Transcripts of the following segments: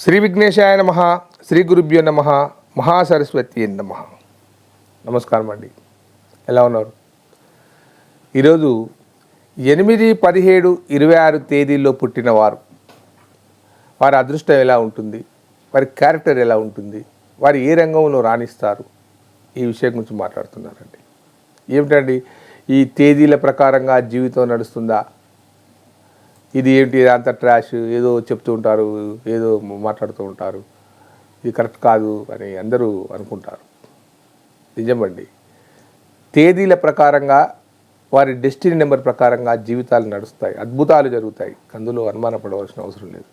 శ్రీ విఘ్నేశాయ నమ శ్రీ గురుభ్యో నమ మహాసరస్వతి నమ. నమస్కారం అండి. ఎలా ఉన్నారు? ఈరోజు ఎనిమిది పదిహేడు ఇరవై ఆరు తేదీల్లో పుట్టిన వారు. వారి అదృష్టం ఎలా ఉంటుంది? వారి క్యారెక్టర్ ఎలా ఉంటుంది? వారు ఏ రంగంలో రాణిస్తారు? ఈ విషయం గురించి మాట్లాడుతున్నారండి. ఏమిటండి? ఈ తేదీల ప్రకారంగా జీవితం నడుస్తుందా? ఇది ఏంటి? అంత ట్రాష్ ఏదో చెప్తూ ఉంటారు ఏదో మాట్లాడుతూ ఉంటారు. ఇది కరెక్ట్ కాదు అని అందరూ అనుకుంటారు. నిజమండి. తేదీల ప్రకారంగా వారి డెస్టినీ నెంబర్ ప్రకారంగా జీవితాలు నడుస్తాయి. అద్భుతాలు జరుగుతాయి. అందులో అనుమానపడవలసిన అవసరం లేదు.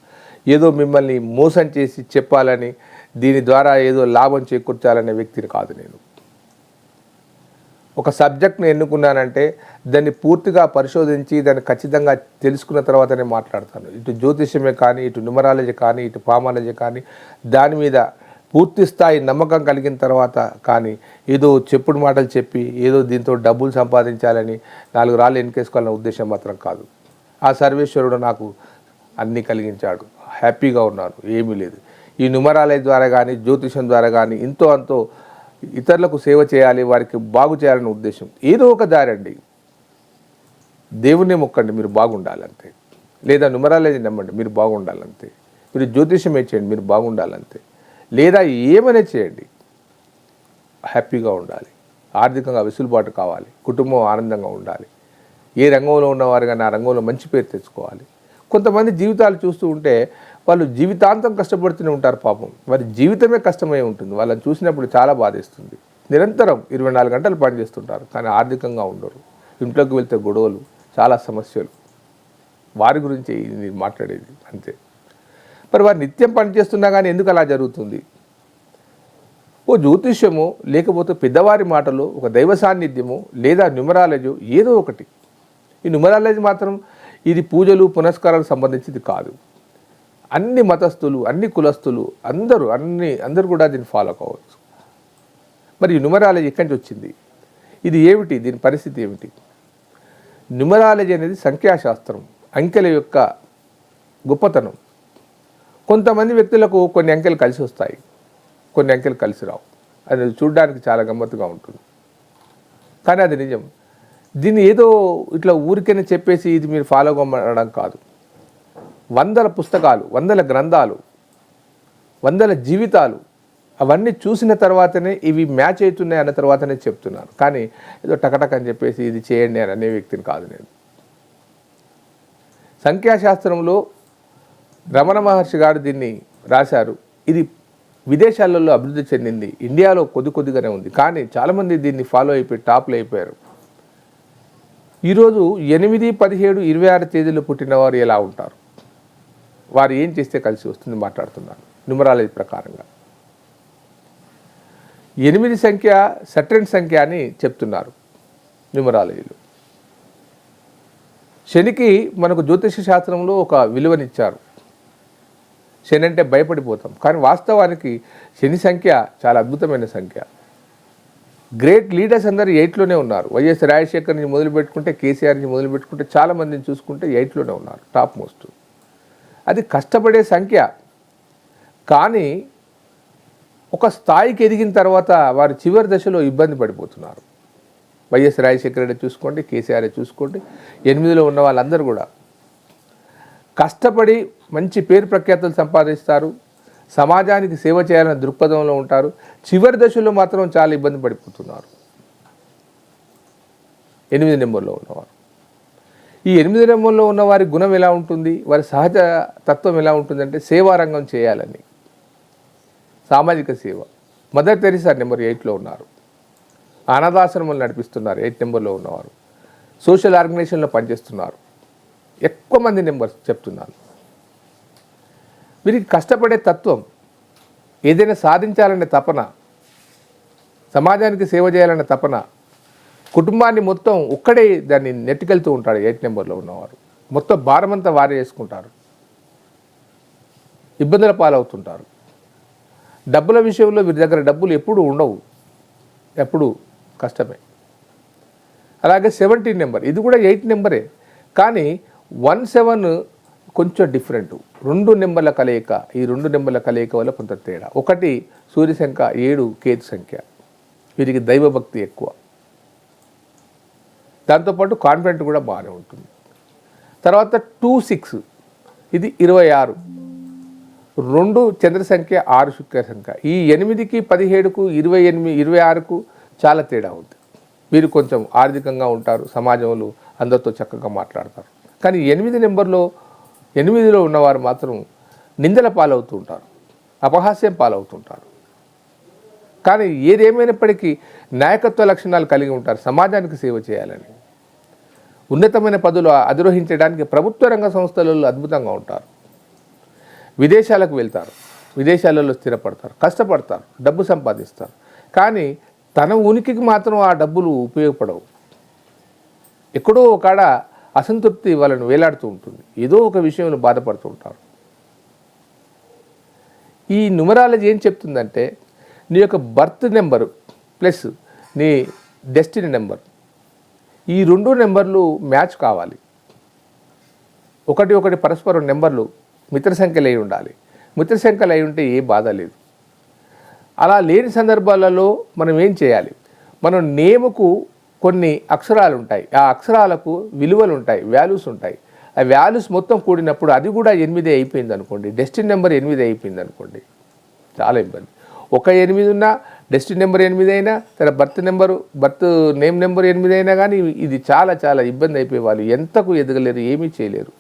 ఏదో మిమ్మల్ని మోసం చేసి చెప్పాలని దీని ద్వారా ఏదో లాభం చేకూర్చాలనే వ్యక్తిని కాదు నేను. ఒక సబ్జెక్ట్ని ఎన్నుకున్నానంటే దాన్ని పూర్తిగా పరిశోధించి దాన్ని ఖచ్చితంగా తెలుసుకున్న తర్వాతనే మాట్లాడతాను. ఇటు జ్యోతిష్యమే కానీ ఇటు న్యూమరాలజీ కానీ ఇటు పామాలజీ కానీ దాని మీద పూర్తి స్థాయి నమ్మకం కలిగిన తర్వాత కానీ ఏదో చెప్పుడు మాటలు చెప్పి ఏదో దీంతో డబ్బులు సంపాదించాలని నాలుగు రాళ్ళు ఎన్నికేసుకోవాలనే ఉద్దేశం మాత్రం కాదు. ఆ సర్వేశ్వరుడు నాకు అన్నీ కలిగించాడు. హ్యాపీగా ఉన్నాను. ఏమీ లేదు. ఈ న్యూమరాలజీ ద్వారా కానీ జ్యోతిషం ద్వారా కానీ ఇంతో అంతో ఇతరులకు సేవ చేయాలి వారికి బాగు చేయాలనే ఉద్దేశం. ఏదో ఒక దారి అండి. దేవుణ్ణి మొక్కండి మీరు బాగుండాలంతే. లేదా నుమరాలజీ నమ్మండి మీరు బాగుండాలంతే. మీరు జ్యోతిష్యమే చేయండి మీరు బాగుండాలంతే. లేదా ఏమైనా చేయండి. హ్యాపీగా ఉండాలి. ఆర్థికంగా వెసులుబాటు కావాలి. కుటుంబం ఆనందంగా ఉండాలి. ఏ రంగంలో ఉన్నవారు కానీ ఆ రంగంలో మంచి పేరు తెచ్చుకోవాలి. కొంతమంది జీవితాలు చూస్తూ ఉంటే వాళ్ళు జీవితాంతం కష్టపడుతూనే ఉంటారు పాపం. వారి జీవితమే కష్టమై ఉంటుంది. వాళ్ళని చూసినప్పుడు చాలా బాధేస్తుంది. నిరంతరం ఇరవై నాలుగు గంటలు పనిచేస్తుంటారు కానీ ఆర్థికంగా ఉండరు. ఇంట్లోకి వెళ్తే గొడవలు చాలా సమస్యలు. వారి గురించి ఇది మాట్లాడేది అంతే. మరి వారు నిత్యం పనిచేస్తున్నా కానీ ఎందుకు అలా జరుగుతుంది? ఓ జ్యోతిష్యము లేకపోతే పెద్దవారి మాటలు ఒక దైవ సాన్నిధ్యము లేదా న్యూమరాలజీ ఏదో ఒకటి. ఈ న్యూమరాలజీ మాత్రం ఇది పూజలు పునస్కారాలకు సంబంధించింది కాదు. అన్ని మతస్థులు అన్ని కులస్తులు అందరూ అన్ని అందరూ కూడా దీన్ని ఫాలో కావచ్చు. మరి న్యూమరాలజీ ఎక్కడి నుంచి వచ్చింది? ఇది ఏమిటి? దీని పరిస్థితి ఏమిటి? న్యూమరాలజీ అనేది సంఖ్యాశాస్త్రం అంకెల యొక్క గొప్పతనం. కొంతమంది వ్యక్తులకు కొన్ని అంకెలు కలిసి వస్తాయి. కొన్ని అంకెలు కలిసి రావు. అది చూడడానికి చాలా గమ్మత్తుగా ఉంటుంది. కానీ అది నిజం. దీన్ని ఏదో ఇట్లా ఊరికైనా చెప్పేసి ఇది మీరు ఫాలో అవ్వడం కాదు. వందల పుస్తకాలు వందల గ్రంథాలు వందల జీవితాలు అవన్నీ చూసిన తర్వాతనే ఇవి మ్యాచ్ అవుతున్నాయి అన్న తర్వాతనే చెప్తున్నాను కానీ ఏదో టకటక్ అని చెప్పేసి ఇది చేయండి అని అనే వ్యక్తిని కాదు నేను. సంఖ్యాశాస్త్రంలో రమణ మహర్షి గారు దీన్ని రాశారు. ఇది విదేశాలలో అభివృద్ధి చెందింది. ఇండియాలో కొద్ది కొద్దిగానే ఉంది. కానీ చాలామంది దీన్ని ఫాలో అయిపోయి టాప్లు అయిపోయారు. ఈరోజు ఎనిమిది పదిహేడు ఇరవై ఆరు తేదీలు పుట్టినవారు ఎలా ఉంటారు? వారు ఏం చేస్తే కలిసి వస్తుంది మాట్లాడుతున్నాను న్యూమరాలజీ ప్రకారంగా. ఎనిమిది సంఖ్య సట్రెంట్ సంఖ్య అని చెప్తున్నారు న్యూమరాలజీలో శనికి మనకు జ్యోతిష శాస్త్రంలో ఒక విలువనిచ్చారు. శని అంటే భయపడిపోతాం. కానీ వాస్తవానికి శని సంఖ్య చాలా అద్భుతమైన సంఖ్య. గ్రేట్ లీడర్స్ అందరు ఎయిట్లోనే ఉన్నారు. వైఎస్ రాజశేఖర్ నుంచి మొదలు పెట్టుకుంటే కేసీఆర్ నుంచి మొదలు పెట్టుకుంటే చాలా మందిని చూసుకుంటే ఎయిట్లోనే ఉన్నారు. Top most. అది కష్టపడే సంఖ్య. కానీ ఒక స్థాయికి ఎదిగిన తర్వాత వారు చివరి దశలో ఇబ్బంది పడిపోతున్నారు. వైఎస్ రాజశేఖర రెడ్డి చూసుకోండి కేసీఆర్ చూసుకోండి ఎనిమిదిలో ఉన్న వాళ్ళందరూ కూడా. కష్టపడి మంచి పేరు ప్రఖ్యాతులు సంపాదిస్తారు సమాజానికి సేవ చేయాలనే దృక్పథంలో ఉంటారు చివరి దశలో మాత్రం చాలా ఇబ్బంది పడిపోతున్నారు. ఎనిమిది నెంబర్లో ఉన్నవారు. ఈ ఎనిమిది రంగంలో ఉన్న వారి గుణం ఎలా ఉంటుంది? వారి సహజ తత్వం ఎలా ఉంటుందంటే సేవారంగం చేయాలని. సామాజిక సేవ. మదర్ తెరిసా నెంబర్ ఎయిట్లో ఉన్నారు. అనాథాశ్రమాలు నడిపిస్తున్నారు ఎయిట్ నెంబర్లో ఉన్నవారు. సోషల్ ఆర్గనైజేషన్లో పనిచేస్తున్నారు. ఎక్కువ మంది నెంబర్స్ చెప్తున్నాను. వీరికి కష్టపడే తత్వం ఏదైనా సాధించాలనే తపన సమాజానికి సేవ చేయాలనే తపన కుటుంబాన్ని మొత్తం ఒక్కడే దాన్ని నెట్టుకెళ్తూ ఉంటాడు ఎయిట్ నెంబర్లో ఉన్నవారు. మొత్తం భారమంతా వారే వేసుకుంటారు ఇబ్బందుల పాలవుతుంటారు. డబ్బుల విషయంలో వీరి దగ్గర డబ్బులు ఎప్పుడు ఉండవు. ఎప్పుడు కష్టమే. అలాగే సెవెంటీన్ నెంబర్ ఇది కూడా ఎయిట్ నెంబరే. కానీ వన్ సెవెన్ కొంచెం డిఫరెంట్. రెండు నెంబర్ల కలయిక ఈ రెండు నెంబర్ల కలయిక వల్ల కొంత తేడా. ఒకటి సూర్య సంఖ్య ఏడు కేతు సంఖ్య. వీరికి దైవభక్తి ఎక్కువ. దాంతోపాటు కాన్ఫిడెంట్ కూడా బాగానే ఉంటుంది. తర్వాత టూ సిక్స్ ఇది ఇరవై ఆరు. రెండు చంద్ర సంఖ్య ఆరు శుక్ర సంఖ్య ఈ ఎనిమిదికి పదిహేడుకు ఇరవై ఎనిమిది ఇరవై ఆరుకు చాలా తేడా ఉంది. మీరు కొంచెం ఆర్థికంగా ఉంటారు సమాజంలో అందరితో చక్కగా మాట్లాడతారు. కానీ ఎనిమిది నెంబర్లో ఎనిమిదిలో ఉన్నవారు మాత్రం నిందల పాలవుతూ ఉంటారు అపహాస్యం పాలవుతుంటారు కానీ ఏదేమైనప్పటికీ నాయకత్వ లక్షణాలు కలిగి ఉంటారు సమాజానికి సేవ చేయాలని. ఉన్నతమైన పదవులు అధిరోహించడానికి ప్రభుత్వ రంగ సంస్థలలో అద్భుతంగా ఉంటారు. విదేశాలకు వెళ్తారు. విదేశాలలో స్థిరపడతారు. కష్టపడతారు. డబ్బు సంపాదిస్తారు. కానీ తన ఉనికికి మాత్రం ఆ డబ్బులు ఉపయోగపడవు. ఎక్కడో ఒకడ అసంతృప్తి వాళ్ళని వేలాడుతూ ఉంటుంది. ఏదో ఒక విషయంలో బాధపడుతూ ఉంటారు. ఈ న్యూమరాలజీ ఏం చెప్తుందంటే నీ యొక్క బర్త్ నెంబరు ప్లస్ నీ డెస్టినీ నెంబర్ ఈ రెండు నెంబర్లు మ్యాచ్ కావాలి. ఒకటి ఒకటి పరస్పరం నెంబర్లు మిత్ర సంఖ్యలు అయి ఉండాలి. మిత్ర సంఖ్యలు అయి ఉంటే ఏ బాధ లేదు. అలా లేని సందర్భాలలో మనం ఏం చేయాలి? మనం నేముకు కొన్ని అక్షరాలు ఉంటాయి. ఆ అక్షరాలకు విలువలు ఉంటాయి వాల్యూస్ ఉంటాయి. ఆ వాల్యూస్ మొత్తం కూడినప్పుడు అది కూడా ఎనిమిది అయిపోయింది అనుకోండి డెస్టిన్ నెంబర్ ఎనిమిది అయిపోయింది అనుకోండి చాలా ఇబ్బంది. ఒక ఎనిమిది ఉన్నా డెస్టిన్ నెంబర్ ఎనిమిది అయినా తన birth number birth name number ఎనిమిది అయినా కానీ ఇది చాలా చాలా ఇబ్బంది అయిపోయే వాళ్ళు. ఎంతకు ఎదగలేరు ఏమీ చేయలేరు.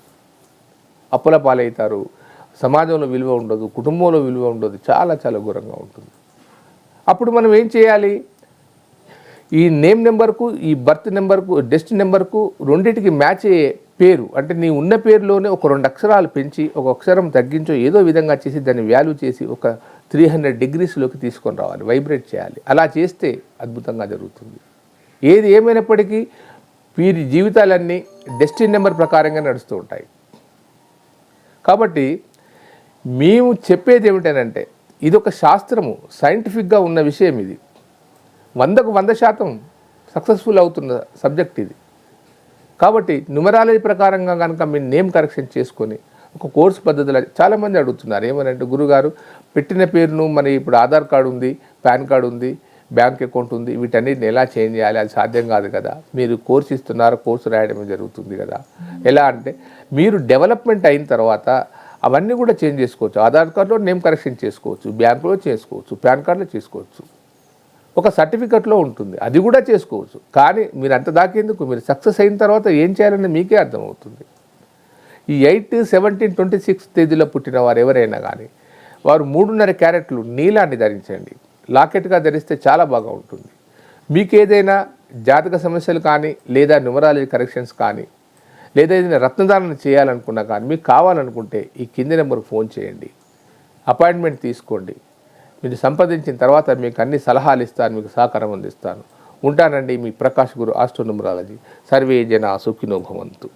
అప్పుల పాలవుతారు సమాజంలో విలువ ఉండదు కుటుంబంలో విలువ ఉండదు చాలా చాలా ఘోరంగా ఉంటుంది. అప్పుడు మనం ఏం చేయాలి? ఈ నేమ్ నెంబర్కు ఈ బర్త్ నెంబర్కు డెస్ట్ నెంబర్కు రెండింటికి మ్యాచ్ అయ్యే పేరు అంటే నీ ఉన్న పేరులోనే ఒక రెండు అక్షరాలు పెంచి ఒక అక్షరం తగ్గించో ఏదో విధంగా చేసి దాన్ని వాల్యూ చేసి ఒక త్రీ హండ్రెడ్ డిగ్రీస్లోకి తీసుకొని రావాలి వైబ్రేట్ చేయాలి. అలా చేస్తే అద్భుతంగా జరుగుతుంది. ఏది ఏమైనప్పటికీ వీరి జీవితాలన్నీ డెస్టిన్ నెంబర్ ప్రకారంగా నడుస్తూ ఉంటాయి. కాబట్టి మేము చెప్పేది ఏమిటనంటే ఇది ఒక శాస్త్రము సైంటిఫిక్గా ఉన్న విషయం ఇది. వందకు వంద శాతం సక్సెస్ఫుల్ అవుతున్న సబ్జెక్ట్ ఇది. కాబట్టి న్యూమరాలజీ ప్రకారంగా కనుక మీ నేమ్ కరెక్షన్ చేసుకొని ఒక కోర్సు పద్ధతిలో చాలామంది అడుగుతున్నారు. ఏమనంటే గురుగారు పెట్టిన పేరును మరి ఇప్పుడు ఆధార్ కార్డు ఉంది పాన్ కార్డు ఉంది బ్యాంక్ అకౌంట్ ఉంది వీటన్నిటిని ఎలా చేంజ్ చేయాలి అది సాధ్యం కాదు కదా. మీరు కోర్సు ఇస్తున్నారు కోర్సు రాయడమే జరుగుతుంది కదా. ఎలా అంటే మీరు డెవలప్మెంట్ అయిన తర్వాత అవన్నీ కూడా చేంజ్ చేసుకోవచ్చు. ఆధార్ కార్డులో నేమ్ కరెక్షన్ చేసుకోవచ్చు బ్యాంకులో చేసుకోవచ్చు పాన్ కార్డులో చేసుకోవచ్చు. ఒక సర్టిఫికెట్లో ఉంటుంది. అది కూడా చేసుకోవచ్చు. కానీ మీరు అంత దాకేందుకు? మీరు సక్సెస్ అయిన తర్వాత ఏం చేయాలని మీకే అర్థమవుతుంది. ఈ ఎయిట్ సెవెంటీన్ ట్వంటీ సిక్స్ తేదీలో పుట్టిన వారు ఎవరైనా కానీ వారు మూడున్నర క్యారెట్లు నీలాన్ని ధరించండి. లాకెట్గా ధరిస్తే చాలా బాగా ఉంటుంది. మీకు ఏదైనా జాతక సమస్యలు కానీ లేదా న్యూమరాలజీ కరెక్షన్స్ కానీ లేదా ఏదైనా రత్నదానం చేయాలనుకున్నా కానీ మీకు కావాలనుకుంటే ఈ కింది నెంబర్కి ఫోన్ చేయండి. అపాయింట్మెంట్ తీసుకోండి. మీరు సంప్రదించిన తర్వాత మీకు అన్ని సలహాలు ఇస్తాను మీకు సహకారం అందిస్తాను. ఉంటానండి మీ ప్రకాష్ గురు ఆస్ట్రోనుమరాలజీ సర్వే జన సుఖినోభవంతు.